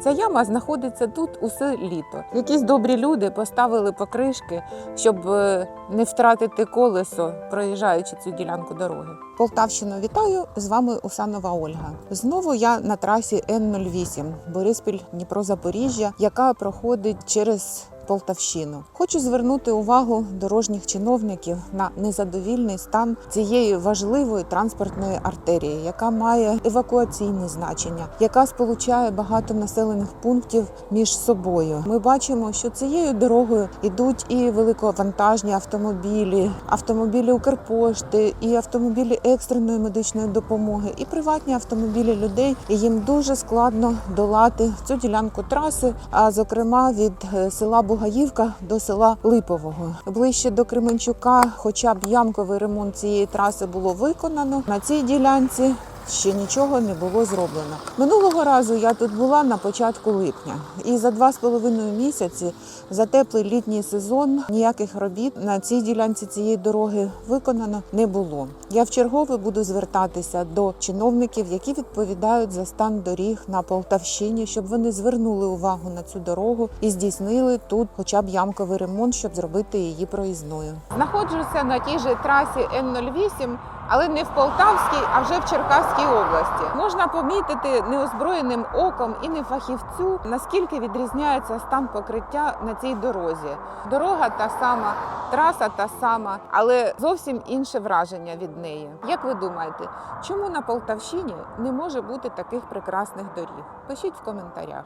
Ця яма знаходиться тут усе літо. Якісь добрі люди поставили покришки, щоб е, не втратити колесо, проїжджаючи цю ділянку дороги. Полтавщину вітаю з вами Усанова Ольга. Знову я на трасі Н-08 Бориспіль Дніпро Запоріжжя, яка проходить через Полтавщину. Хочу звернути увагу дорожніх чиновників на незадовільний стан цієї важливої транспортної артерії, яка має евакуаційне значення, яка сполучає багато населених пунктів між собою. Ми бачимо, що цією дорогою йдуть і великовантажні автомобілі, автомобілі Укрпошти, і автомобілі екстреної медичної допомоги, і приватні автомобілі людей. І їм дуже складно долати цю ділянку траси, а зокрема від е, села Бугаївка до села Липового. Ближче до Кременчука, хоча б ямковий ремонт цієї траси було виконано на цій ділянці. Ще нічого не було зроблено. Минулого разу я тут була на початку липня, і за два з половиною місяці за теплий літній сезон ніяких робіт на цій ділянці цієї дороги виконано не було. Я вчергове буду звертатися до чиновників, які відповідають за стан доріг на Полтавщині, щоб вони звернули увагу на цю дорогу і здійснили тут хоча б ямковий ремонт, щоб зробити її проїзною. Знаходжуся на тій же трасі Н-08, але не в Полтавській, а вже в Черкаській області. Можна помітити неозброєним оком і не фахівцю, наскільки відрізняється стан покриття на цій дорозі. Дорога та сама, траса та сама, але зовсім інше враження від неї. Як ви думаєте, чому на Полтавщині не може бути таких прекрасних доріг? Пишіть в коментарях.